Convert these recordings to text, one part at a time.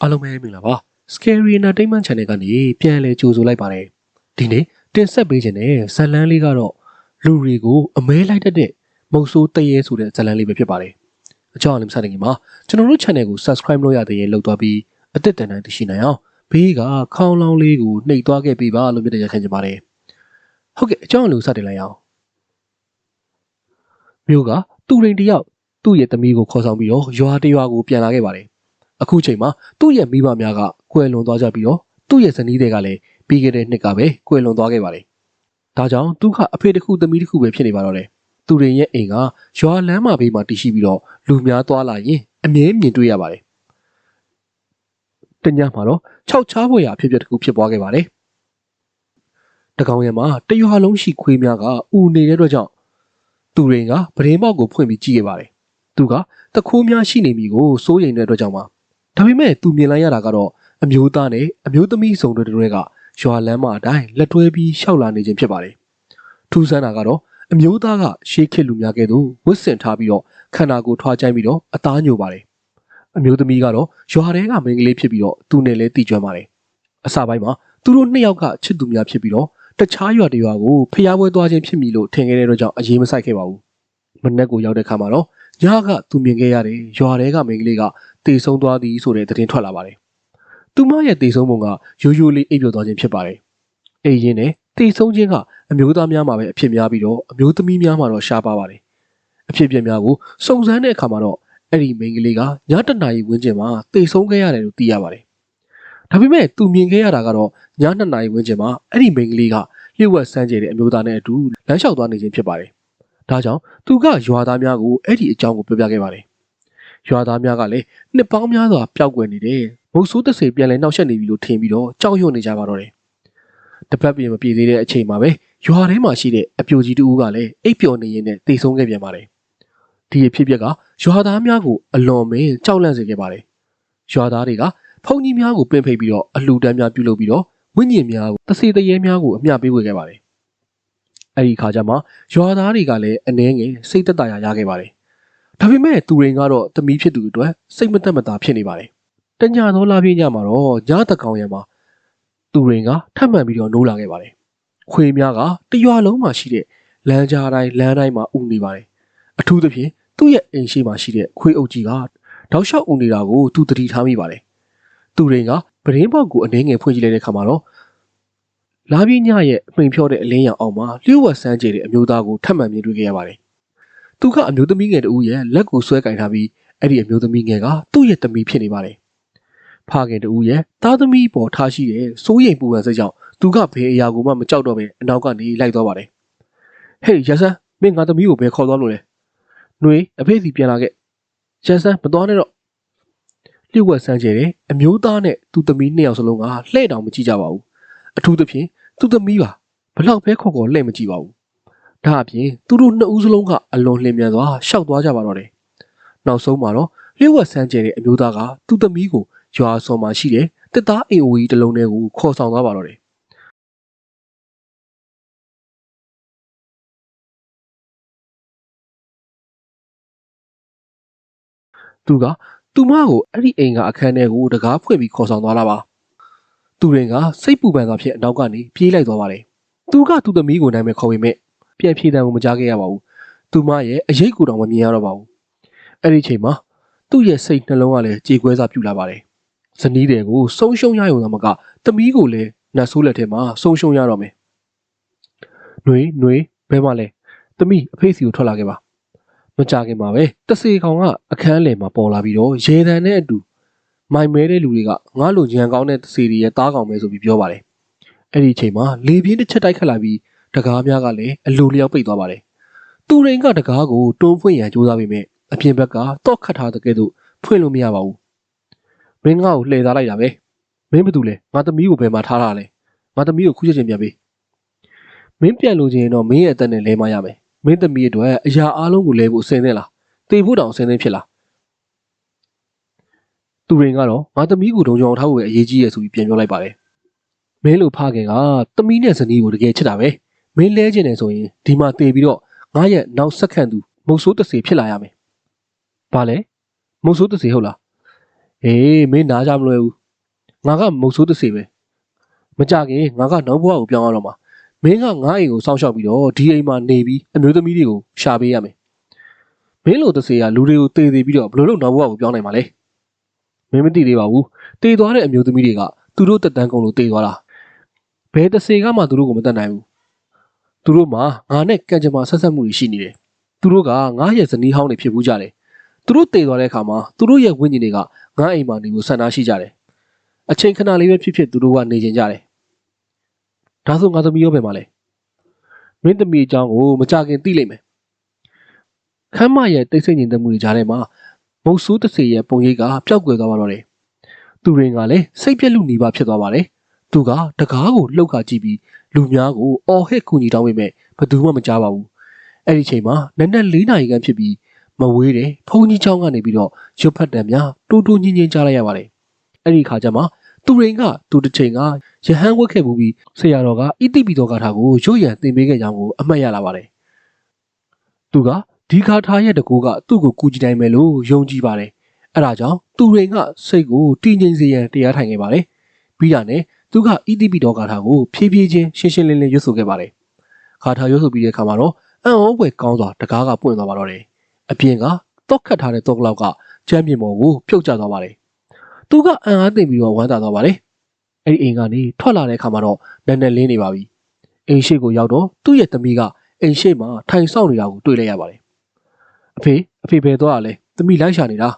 အားလုံးပဲမင်္ဂလာပါ Scary Entertainment Channel ကနေပြန်လည်ကြိုဆိုလိုက်ပါတယ်ဒီနေ့တင်ဆက်ပေးခြင်းတဲ့ဇာတ်လမ်းလေးကတော့လူတွေကိုအမဲလိုက်တတ်တဲ့မုတ်ဆိုးတရေဆိုတဲ့ဇာတ်လမ်းလေးပဲဖြစ်ပါတယ်အကြောင်းအလေးမစတဲ့ခင်မှာကျွန်တော်တို့ channel ကို subscribe လုပ်ရတဲ့ရင်လုပ်သွားပြီးအသစ်တန်တန်သိရှိနိုင်အောင်ဘေးကခေါင်းလောင်းလေးကိုနှိပ်သွားခဲ့ပေးပါလို့မြတ်တရားခံချင်ပါတယ်ဟုတ်ကဲ့အကြောင်းအလေးကိုစတင်လိုက်အောင်မျိုးကသူရင်တယောက်သူ့ရဲ့သမီးကိုခေါ်ဆောင်ပြီးတော့ရွာတရွာကိုပြန်လာခဲ့ပါတယ် အခုချိန်မှာသူ့ရဲ့မိဘများကကွယ်လွန်သွားကြပြီးတော့သူ့ရဲ့ဇနီးတွေကလည်းပြီးခဲ့တဲ့နှစ်ကပဲကွယ်လွန်သွားခဲ့ပါတယ်။ဒါကြောင့်သူကအဖေတစ်ခုသမီးတစ်ခုပဲဖြစ်နေပါတော့တယ်။သူတွေရဲ့အိမ်ကရွာလမ်းမဘေးမှာတည်ရှိပြီးတော့လူများသွားလာရင်အမြဲမြင်တွေ့ရပါတယ်။တညမှာတော့ခြောက်ချားဖွယ်ရာအဖြစ်အပျက်တစ်ခုဖြစ်ပွားခဲ့ပါတယ်။တကောင်ရံမှာတရွာလုံးရှိခွေးများကဥနေတဲ့အတွက်ကြောင့်သူတွေကပရင်းပေါက်ကိုဖွင့်ပြီးကြည့်ခဲ့ပါတယ်။သူကတခိုးများရှိနေပြီကိုစိုးရိမ်တဲ့အတွက်ကြောင့်ပါ ဒါပေမဲ့သူမြင်လိုက်ရတာကတော့အမျိုးသားနဲ့အမျိုးသမီးစုံတွေတွေကရွာလမ်းမအတိုင်းလက်တွဲပြီးရှောက်လာနေခြင်းဖြစ်ပါတယ်။ထူးဆန်းတာကတော့အမျိုးသားကရှေးခေတ်လူများကဲ့သို့ဝတ်ဆင်ထားပြီးတော့ခန္ဓာကိုယ်ထွားချိုင်းပြီးတော့အသားညိုပါတယ်။အမျိုးသမီးကတော့ရွာထဲကမိန်းကလေးဖြစ်ပြီးတော့သူနဲ့လည်းတည်ကျွမ်းပါတယ်။အစပိုင်းမှာသူတို့နှစ်ယောက်ကချစ်သူများဖြစ်ပြီးတော့တခြားရွာတစ်ရွာကိုဖျားပွဲသွားခြင်းဖြစ်မည်လို့ထင်ခဲ့တဲ့အတွက်ကြောင့်အရေးမဆိုင်ခဲ့ပါဘူး။ မနက်ကိုရောက်တဲ့ခါမှာတော့ညကသူမြင်ခဲ့ရတဲ့ရွာထဲကမိန်းကလေးကတည်ဆုံးသွားသည်ဆိုတဲ့သတင်းထွက်လာပါတယ်။သူမရဲ့တည်ဆုံးပုံကရိုးရိုးလေးအိပ်ပျော်သွားခြင်းဖြစ်ပါတယ်။အိမ်ရင်းနဲ့တည်ဆုံးခြင်းကအမျိုးသားများမှာပဲအဖြစ်များပြီးတော့အမျိုးသမီးများမှာတော့ရှားပါပါတယ်။အဖြစ်အပျက်များကိုစုံစမ်းတဲ့အခါမှာတော့အဲ့ဒီမိန်းကလေးကညတနာရီဝန်းကျင်မှာတည်ဆုံးခဲ့ရတယ်လို့သိရပါတယ်။ဒါပေမဲ့သူမြင်ခဲ့ရတာကတော့ည2နာရီဝန်းကျင်မှာအဲ့ဒီမိန်းကလေးကလျှို့ဝှက်စမ်းကြဲတဲ့အမျိုးသားနဲ့အတူလမ်းလျှောက်သွားနေခြင်းဖြစ်ပါတယ်။ ဒါကြောင့်သူကရွာသားများကိုအဲ့ဒီအကြောင်းကိုပြောပြခဲ့ပါတယ်။ရွာသားများကလည်းနှစ်ပေါင်းများစွာပျောက်ကွယ်နေတဲ့မုတ်ဆိုးတဆေပြန်လဲနှောက်ယှက်နေပြီလို့ထင်ပြီးတော့ကြောက်ရွံ့နေကြပါတော့တယ်။တစ်ပတ်ပြင်မပြေသေးတဲ့အချိန်မှာပဲရွာထဲမှာရှိတဲ့အပြိုကြီးတူကလည်းအိပ်ပျော်နေရင်းနဲ့တိတ်ဆုံးခဲ့ပြန်ပါတယ်။ဒီအဖြစ်အပျက်ကရွာသားများကိုအလွန်မင်းကြောက်လန့်စေခဲ့ပါတယ်။ရွာသားတွေကဖုန်ကြီးများကိုပင်ဖိတ်ပြီးတော့အလှူဒန်းများပြုလုပ်ပြီးတော့ဝိညာဉ်များကိုတဆေတရေများကိုအမျှပေးဝေခဲ့ပါတယ်။ အဲဒီခါကျမှရွာသားတွေကလည်းအနှဲငယ်စိတ်သက်သာရာရခဲ့ပါတယ်။ဒါပေမဲ့သူရင်ကတော့တမီးဖြစ်သူတွေအတွက်စိတ်မသက်မသာဖြစ်နေပါတယ်။တညသောလာပြည့်ညမှာတော့ညတကောင်ရံမှာသူရင်ကထပ်မံပြီးတော့နိုးလာခဲ့ပါတယ်။ခွေများကတရွာလုံးမှာရှိတဲ့လမ်းကြားတိုင်းလမ်းတိုင်းမှာဥနေပါတယ်။အထူးသဖြင့်သူ့ရဲ့အိမ်ရှိမှာရှိတဲ့ခွေအုပ်ကြီးကတောက်လျှောက်ဥနေတာကိုသူသတိထားမိပါတယ်။သူရင်ကပရင်းပေါက်ကိုအနှဲငယ်ဖွင့်ကြည့်လိုက်တဲ့အခါမှာတော့ လာပြည့်ညရဲ့အမိန်ဖြောတဲ့အလင်းရောင်အောက်မှာလျှို့ဝှက်ဆန်းကျဲတဲ့အမျိုးသားကိုထပ်မံမြင်တွေ့ခဲ့ရပါတယ်။သူကအမျိုးသမီးငယ်တဦးရဲ့လက်ကိုဆွဲကင်ထားပြီးအဲ့ဒီအမျိုးသမီးငယ်ကသူ့ရဲ့သမီးဖြစ်နေပါတယ်။ဖခင်တဦးရဲ့သားသမီးပေါ်ထားရှိတဲ့စိုးရိမ်ပူပန်စိတ်ကြောင့်သူကဘယ်အရာကိုမှမကြောက်တော့ဘဲအနောက်ကနေလိုက်သွားပါတယ်။ဟေးရဆန်းမင်းငါသမီးကိုဘယ်ခေါ်သွားလို့လဲ။နှွေအဖေစီပြန်လာခဲ့။ရဆန်းမသွားနဲ့တော့လျှို့ဝှက်ဆန်းကျဲတဲ့အမျိုးသားနဲ့သူ့သမီးနှစ်ယောက်စလုံးကလှဲ့တောင်မကြည့်ကြပါဘူး။အထူးသဖြင့် သူ့သမီးပါဘလောက်ပဲခေါ်ခေါ်လှဲ့မကြည့်ပါဘူး။ဒါအပြင်သူတို့နှစ်ဦးစလုံးကအလွန်လျင်မြန်စွာရှောက်သွားကြပါတော့တယ်။နောက်ဆုံးမှာတော့လျှို့ဝှက်ဆန်းကျဲတဲ့အမျိုးသားကသူ့သမီးကိုရွာဆော်မှာရှိတဲ့တစ်သားအိမ်အိုကြီးတစ်လုံးထဲကိုခေါ်ဆောင်သွားပါတော့တယ်။သူကသူမကိုအဲ့ဒီအိမ်ကအခန်းထဲကိုတကားဖွင့်ပြီးခေါ်ဆောင်သွားလာပါ သူရင်ကစိတ်ပူပန်စွာဖြင့်အနောက်ကနေပြေးလိုက်သွားပါတယ်သူကသူ့သမီးကိုနိုင်မဲ့ခေါ်ပေမဲ့ပြန်ဖြေတံကိုမကြားခဲ့ရပါဘူးသူမရဲ့အရေးကိုတောင်မမြင်ရတော့ပါဘူးအဲ့ဒီချိန်မှာသူ့ရဲ့စိတ်နှလုံးကလည်းကြေကွဲစားပြူလာပါတယ်ဇနီးတွေကိုဆုံးရှုံးရရုံသာမကသမီးကိုလည်းနတ်ဆိုးလက်ထဲမှာဆုံးရှုံးရတော့မယ်နှွေနှွေဘဲမလဲသမီးအဖေစီကိုထွက်လာခဲ့ပါမကြခင်မှာပဲတစေကောင်ကအခန်းလယ်မှာပေါ်လာပြီးတော့ရေတံနဲ့အတူ မိုင်မဲတဲ့လူတွေကငါ့လိုညံကောင်းတဲ့တစေတွေရဲ့တားကောင်ပဲဆိုပြီးပြောပါတယ်အဲ့ဒီအချိန်မှာလေပြင်းတစ်ချက်တိုက်ခတ်လာပြီးတကားများကလည်းအလိုလျောက်ပိတ်သွားပါတယ်သူရင်ကတကားကိုတွန်းဖွင့်ရန်ကြိုးစားပေမဲ့အပြင်ဘက်ကတော့ခတ်ထားတဲ့ကဲ့သို့ဖွင့်လို့မရပါဘူးမင်းငါ့ကိုလှည့်သားလိုက်တာပဲမင်းဘာတူလဲငါသမီးကိုဘယ်မှာထားတာလဲငါသမီးကိုခုချက်ချင်းပြန်ပေးမင်းပြန်လို့ချင်းရင်တော့မင်းရဲ့အသက်နဲ့လဲမရမယ်မင်းသမီးအတွက်အရာအလုံးကိုလဲဖို့အစင်းနေလားတေဖို့တောင်အစင်းနေဖြစ်လား သူရင်ကတော့ငါသမီးကိုဒုံကြောင်ထားဖို့ပဲအရေးကြီးရဆိုပြီးပြန်ပြောလိုက်ပါတယ်မင်းလိုဖခင်ကသမီးနဲ့ဇနီးကိုတကယ်ချစ်တာပဲမင်းလဲကျင်တယ်ဆိုရင်ဒီမှာတည်ပြီးတော့ငါရဲ့နောက်ဆက်ခံသူမုတ်ဆိုးတစေဖြစ်လာရမယ်ဘာလဲမုတ်ဆိုးတစေဟုတ်လားအေးမင်းနားကြမလွယ်ဘူးငါကမုတ်ဆိုးတစ်စီပဲမကြခင်ငါကနောက်ဘဝကိုပြောင်းရတော့မှာမင်းကငါ့အိမ်ကိုစောင့်ရှောက်ပြီးတော့ဒီအိမ်မှာနေပြီးအမျိုးသမီးတွေကိုရှာပေးရမယ်မင်းလိုတစ်စီကလူတွေကိုတေသေးပြီးတော့ဘယ်လိုလုပ်နောက်ဘဝကိုပြောင်းနိုင်မှာလဲ မင်းမသိသေးပါဘူးတေသွားတဲ့အမျိုးသမီးတွေကသူတို့တက်တန်းကုန်လို့တေသွားတာဘယ်တစ်စီကမှသူတို့ကိုမတတ်နိုင်ဘူးသူတို့မှာငါနဲ့ကံကြမ္မာဆက်ဆက်မှုတွေရှိနေတယ်သူတို့ကငါရဲ့ဇနီးဟောင်းတွေဖြစ်ဘူးကြတယ်သူတို့တေသွားတဲ့အခါမှာသူတို့ရဲ့ဝိညာဉ်တွေကငါအိမ်မှာနေဖို့ဆန္ဒရှိကြတယ်။အချိန်ခဏလေးပဲဖြစ်ဖြစ်သူတို့ကနေကျင်ကြတယ်။ဒါဆိုငါသမီးရောပဲမလဲ။မင်းသမီးအကြောင်းကိုမကြခင်သိလိမ့်မယ်။ခမ်းမရဲ့တိတ်ဆိတ်ညင်သက်မှုတွေကြားထဲမှာ မုတ်ဆိုးတစ်စေရဲ့ပုံရိပ်ကပျောက်ကွယ်သွားပါတော့တယ်။သူရင်ကလည်းစိတ်ပြက်လူနေပါဖြစ်သွားပါတယ်။သူကတကားကိုလှုပ်ခါကြည့်ပြီးလူများကိုအော်ဟစ်ကူညီတောင်းပေမဲ့ဘယ်သူမှမကြားပါဘူး။အဲ့ဒီချိန်မှာနက်နက်၄နာရီခန့်ဖြစ်ပြီးမဝေးတယ်ဖုန်ကြီးချောင်းကနေပြီးတော့ရွတ်ဖတ်တံများတူတူညင်ညင်ကြားလိုက်ရပါတယ်အဲ့ဒီခါကျမှသူရင်ကသူတစ်ချိန်ကရဟန်းဝက်ခဲ့မှုပြီးဆရာတော်ကဣတိပိသောဂါထာကိုရွတ်ရန်သင်ပေးခဲ့ကြောင်းကိုအမှတ်ရလာပါတယ်သူက ဒီဂါထာရဲ့တကူကသူ့ကိုကူကြည့်နိုင်မယ်လို့ယုံကြည်ပါတယ်အဲ့ဒါကြောင့်သူရင်ကစိတ်ကိုတည်ငြိမ်စေရန်တရားထိုင်ခဲ့ပါတယ်ပြီးတာနဲ့သူကဣတိပိသောဂါထာကိုဖြည်းဖြည်းချင်းရှင်းရှင်းလင်းလင်းရွတ်ဆိုခဲ့ပါတယ်ဂါထာရွတ်ဆိုပြီးတဲ့အခါမှာတော့အံ့ဩဖွယ်ကောင်းစွာတကားကပွင့်သွားပါတော့တယ်အပြင်ကတော့ခတ်ထားတဲ့တော့ကလောက်ကချမ်းမြေပေါ်ကိုဖြုတ်ကျသွားပါတယ်။သူကအံ့အားသင့်ပြီးတော့ဝမ်းသာသွားပါတယ်။အဲ့ဒီအိမ်ကနေထွက်လာတဲ့အခါမှာတော့နက်နက်လင်းနေပါပြီ။အိမ်ရှိကိုရောက်တော့သူ့ရဲ့သမီးကအိမ်ရှိမှာထိုင်ဆောင်နေတာကိုတွေ့လိုက်ရပါတယ်။ အဖေအဖေဘယ်သွားရလဲ။သမီးလိုက်ရှာနေတာ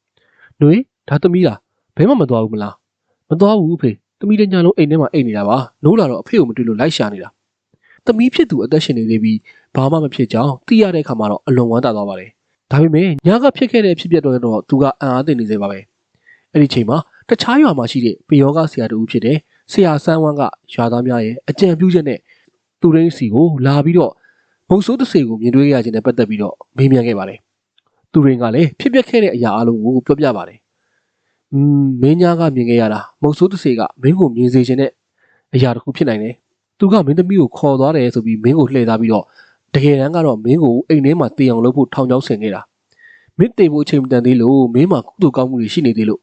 ။နှွေဒါသမီးလားဘယ်မှမသွားဘူးမလား။မသွားဘူးအဖေ။သမီးတညာလုံးအိမ်ထဲမှာအိမ်နေတာပါ။နိုးလာတော့အဖေကိုမတွေ့လို့လိုက်ရှာနေတာ။သမီးဖြစ်သူအသက်ရှင်နေသေးပြီးဘာမှမဖြစ်ကြောင်းသိရတဲ့အခါမှာတော့အလွန်ဝမ်းသာသွားပါတယ်။ဒါပေမဲ့ညကဖြစ်ခဲ့တဲ့ဖြစ်ပျက်တော့တော့သူကအံ့အားသင့်နေစေပါပဲ။အဲ့ဒီချိန်မှာတခြားရွာမှာရှိတဲ့ပယောဂဆရာတူဖြစ်တဲ့ဆရာဆန်းဝမ်းကရွာသားများရဲ့အကြံပြုချက်နဲ့သူရင်းစီကိုလာပြီးတော့ မုတ်ဆိုးတစေကိုမြင်တွေ့ရခြင်းနဲ့ပတ်သက်ပြီးတော့မေးမြန်းခဲ့ပါတယ်။သူရင်းကလည်းဖြစ်ပျက်ခဲ့တဲ့အရာအလုံးကိုပြောပြပါတယ်။อืมမင်းညာကမြင်ခဲ့ရတာမုတ်ဆိုးတစေကမင်းကိုမြင်စေခြင်းနဲ့အရာတစ်ခုဖြစ်နိုင်တယ်။သူကမင်းသမီးကိုခေါ်သွားတယ်ဆိုပြီးမင်းကိုလှည့်သားပြီးတော့တကယ်တမ်းကတော့မင်းကိုအိမ်ထဲမှာတေအောင်လုပ်ဖို့ထောင်ချောင်းဆင်ခဲ့တာမင်းတေဖို့အချိန်မတန်သေးလို့မင်းမှာကုသိုလ်ကောင်းမှုတွေရှိနေသေးလို့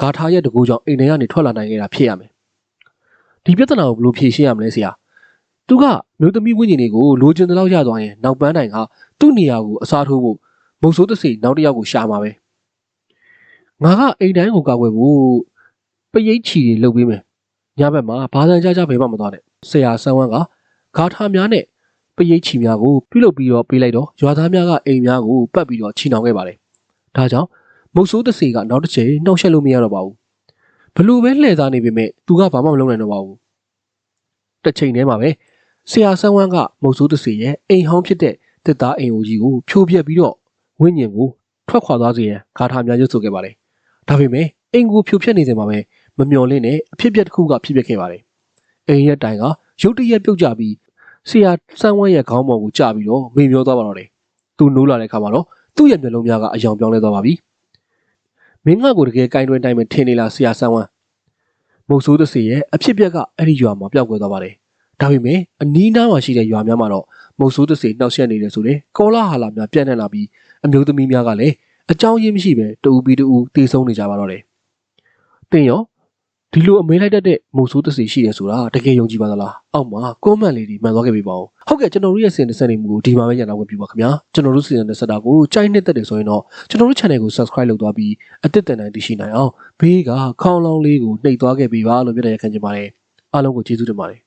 ဂါထာရဲ့တကူကြောင့်အိမ်ထဲကနေထွက်လာနိုင်ခဲ့တာဖြစ်ရမယ်ဒီပြဿနာကိုဘယ်လိုဖြေရှင်းရမလဲဆရာ သူကမျိုးသမီးဝိညာဉ်တွေကိုလိုချင်တဲ့လောက်ရသွားရင်နောက်ပန်းတိုင်ကသူ့နေရာကိုအစားထိုးဖို့မုတ်ဆိုးတစီနောက်တစ်ယောက်ကိုရှာမှာပဲငါကအိမ်တိုင်းကိုကာကွယ်ဖို့ပရိတ်ချီတွေလုပ်ပေးမယ်ညဘက်မှာဘာသာကြကြဘယ်မှမသွားနဲ့ဆရာဆန်းဝမ်းကဂါထာများနဲ့ပရိတ်ချီများကိုပြုလုပ်ပြီးတော့ပေးလိုက်တော့ရွာသားများကအိမ်များကိုပတ်ပြီးတော့ချီနှောင်ခဲ့ပါတယ်။ဒါကြောင့်မုတ်ဆိုးတစီကနောက်တစ်ချိန်နှောက်ယှက်လို့မရတော့ပါဘူး။ဘလို့ပဲလှည့်သားနေပေမဲ့သူကဘာမှမလုပ်နိုင်တော့ပါဘူး။တစ်ချိန်တည်းမှာပဲ ဆရာဆန်းဝမ်းကမုတ်ဆိုးတစီရဲ့အိမ်ဟောင်းဖြစ်တဲ့တစ်သားအိမ်အိုကြီးကိုဖြိုးပြက်ပြီးတော့ဝိညာဉ်ကိုထွက်ခွာသွားစေရန်ဂါထာများရွတ်ဆိုခဲ့ပါတယ်။ဒါပေမဲ့အိမ်ကိုဖြိုဖျက်နေစဉ်မှာပဲမမျော်လင့်တဲ့အဖြစ်အပျက်တစ်ခုကဖြစ်ပျက်ခဲ့ပါတယ်။အိမ်ရဲ့တိုင်ကရုတ်တရက်ပြုတ်ကျပြီးဆရာစမ်းဝမ်းရဲ့ခေါင်းပေါ်ကိုကျပြီးတော့မေ့မျောသွားပါတော့တယ်။သူနိုးလာတဲ့အခါမှာတော့သူ့ရဲ့မျက်လုံးများကအယောင်ပြောင်းလဲသွားပါပြီ။မင်းငါ့ကိုတကယ်ကင်တွင်တိုင်း में ထင်နေလားဆရာစမ်းဝမ်း။မုတ်ဆိုးသစီရဲ့အဖြစ်ပြက်ကအဲ့ဒီရွာမှာပျောက်ကွယ်သွားပါတယ်။ ဒါပေမဲ့အနီးနားမှာရှိတဲ့ရွာများမှာတော့မုတ်ဆိုးသစီနှောက်ယှက်နေတယ်ဆိုတဲ့ကောလာဟာလာများပြန့်နှံ့လာပြီးအမျိုးသမီးများကလည်းအကြောင်းရင်းမရှိပဲတူပြီးတူတေဆုံးနေကြပါတော့တယ်။တင်ရောဒီလိုအမေးလိုက်တတ်တဲ့မုတ်ဆိုးသစီရှိတယ်ဆိုတာတကယ်ယုံကြည်ပါသလားအောက်မှာကွန်မန့်လေးဒီမှန်သွားခဲ့ပြီပေါ့ဟုတ်ကဲ့ကျွန်တော်တို့ရဲ့စီစဉ်တဲ့စနေမှုကိုဒီမှာပဲညနာဝင်ပြပါခင်ဗျာကျွန်တော်တို့စီစဉ်တဲ့စက်တာကိုကြိုက်နှစ်သက်တယ်ဆိုရင်တော့ကျွန်တော်တို့ channel ကို subscribe လုပ်သွားပြီးအသစ်တင်နိုင်သိရှိနိုင်အောင်ဘေးကခေါင်းလောင်းလေးကိုနှိပ်သွားခဲ့ပေးပါလို့ပြောတဲ့ရခံချင်ပါတယ်အားလုံးကိုကျေးဇူးတင်ပါတယ်